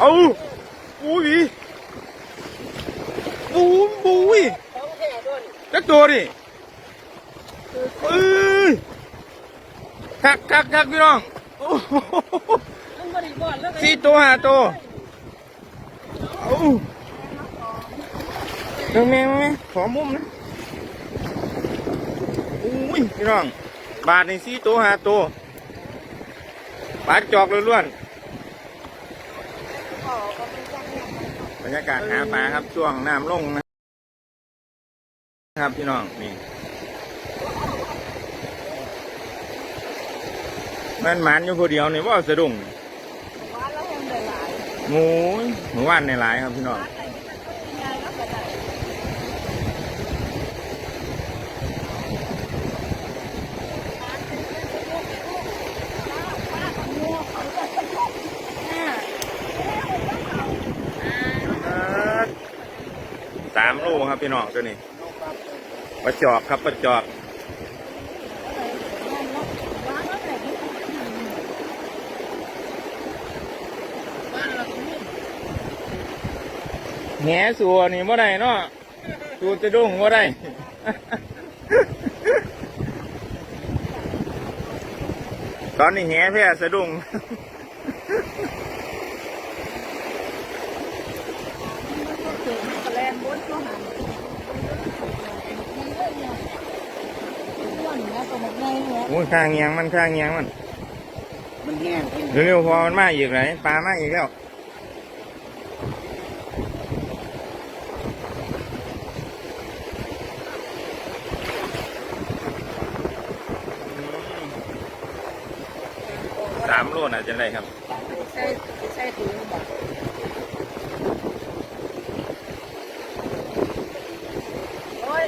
เอาอุ้ยบูมบุยของแท้ด้วยจักตัวดิเอ้ยคักคักคักพี่น้องโอ้โหมันบริบอลแล้วสี่ตัวห้าตัวโอ้เดี๋ยวแม่แม่ขอมุมนะอุ้ยพี่น้อง บาทนี่สี่ตัวห้าตัวปลาจอกล้วนๆ บรรยากาศหาปลาครับช่วงน้ำลงนะครับพี่น้องนี่มันหมันอยู่คนเดียวนี่ว่าสะดุ้งบ้านแล้วยังได้หลายหมูหมูว่านในหลายครับพี่น้อง บ้านไหนที่มันก็ใหญ่แล้วก็ได้อ่า สามลูกครับพี่น้องตัวนี้ปลาจอกครับปลาจอกแหงสัวนี่ว่าได้เนาะสัวจะดุ้งว่าได้ตอนนี้แหแพ้สะดุ้ง แลนบนก็หันอ้วนนะตัวมันใหญ่เนี่ย โอ้ยข้างเงียงมันข้างเงียงมัน มันแห้งขึ้นเร็วๆพอมันมาอีกไหนปลามาอีกแล้วสามโลน่ะจะได้ครับใช่ใช่ถุงบอกโอ้ย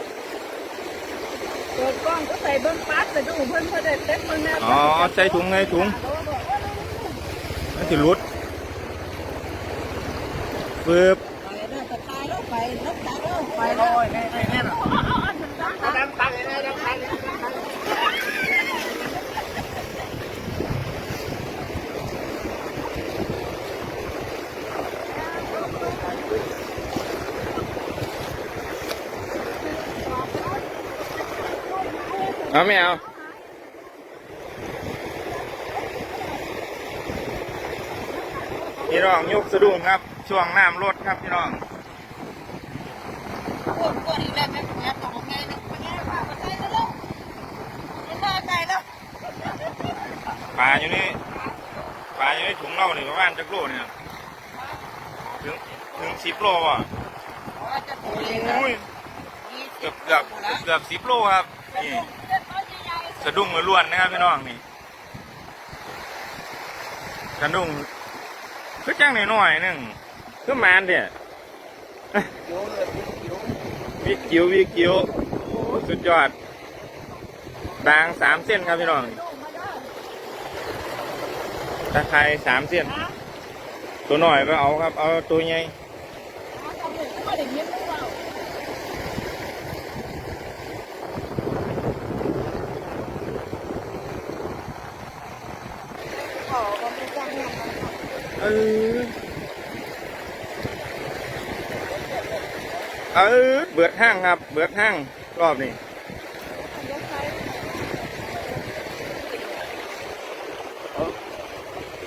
เปิดกล้ องก็ใส่เบิ้งปั๊ดแต่ดูเพิ่นเพิ่นได้เต็มเบิ้งแน่อ๋อใส่ถุงไงถุงมันจะรุดฟืบไปเด้อตะไคร้แล้วไปแล้วตาเด้อไปแล้วไปแน่นอนดังตังเลยดังตัง เอาไม่เอาพี่น้องยกสะดุ้งครับ ช่วงน้ำลดครับพี่น้องปวดปวดอีกแล้วแม่แม่ตกไงนะแม่ว่าไปแล้วลูกมันน่าใจแล้วปลาอยู่นี่ปลาอยู่ในถุงเราเนี่ยประมาณจักโลเนี่ยถึงถึงสิบโลอะว่ะตัวเองโอ้ยเกือบเกือบเกือบสิบโลครับนี่ สะดุ้งล้วนนะครับพี่น้องนี่สะดุ้งคือจ้างหน่อยๆหนึงคือแมนเดี่ยวิกิววิกิวสุดยอดด่างสามเส้นครับพี่น้องตะไคร้สามเส้น ตัวหน่อยก็เอาครับ เอาตัวใหญ่ เออ เออเบิดห้างครับ เบิดห้างรอบนี้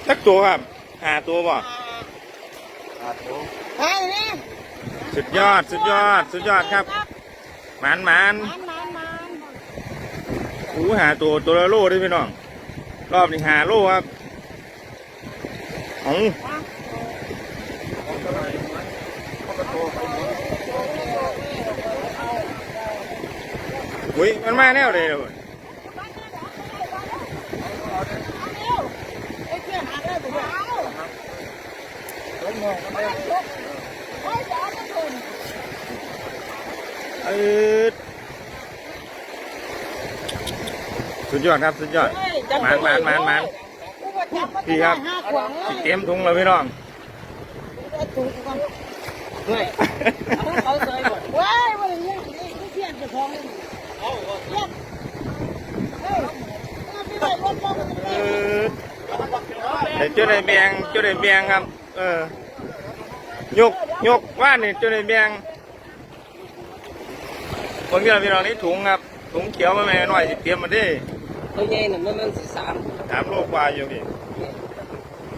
สักตัวครับหาตัวบ่ใช่เนี่สุดยอดสุดยอดสุดยอดครับหมานหมานมันมันมันอู้หาตัวตัวละโลด้วยพี่น้อง รอบนี้หาโลครับอ๋อ อุ้ยมันมาแน่เลยเว้ยไอ้เพื่อนหาได้ผมเอาโอ้ยจะเอาจะทุนเออสุดยอดครับสุดยอดหมานหมานหมานหมานพี่ครับห้าขวางสิเต็มถุงแล้วพี่น้องถุงก่อนเฮ้ยเขาเคยหมดว้ายวันนี้นี่เพี้ยนจะท้องเลยเพี้ยนเฮ้ยไม่ไหวรถลง เออแต่เจ้าได้แบงเจ้าได้แบงครับ เออเยกยกว่านนี่จนในแบงคนที่เราพี่น้องนี่ถุงครับ ถุงเขียวมาแม่หน่อยสิเตรียมมาดิตัวใหญ่น่ะมันมันสิสามสามโลกว่าอยู่พี่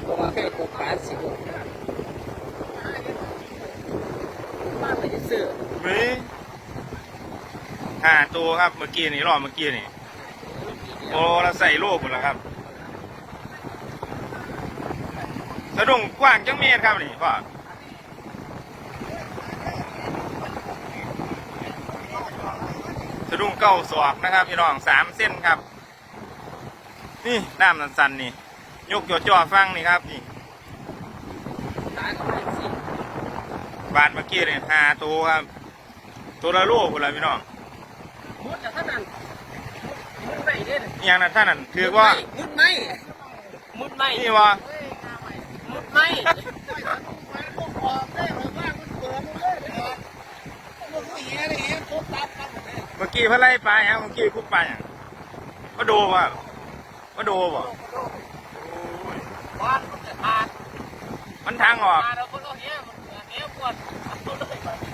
เพราะว่าแค่หกบาทสิบมาไปซื้อเฮ้ย ห้าตัวครับเมื่อกี้นี่รอบเมื่อกี้นี่โอ้เราใส่โลกหมดแล้วครับ สะดุ้งกว้างจังเมตรครับนี่พ่อสะดุ้งเก้าศอกนะครับ พี่น้องสามเส้นครับ นี่น้ำสันๆนี่ยกจ่อฟังนี่ครับนี่บานเมื่อกี้เนี่ยหาตัวครับ ตัวละโลคนละพี่น้อง มุดแต่ท่านั้นมุ ดไม่เด้อหย่างนั้นท่านนั้นถือว่ามุดไม่มุดไม่นี่ว่ามุดไม่เมื่อกี้เพื่อไล่ปลาฮะเมื่อกี้คุบปลาอย่างก็โดว่ะก็โดบ่บ้านมันจะขาดมันทางออกมาแล้วคนเราเนี้ยมันเนี้ยปวดเอาเลย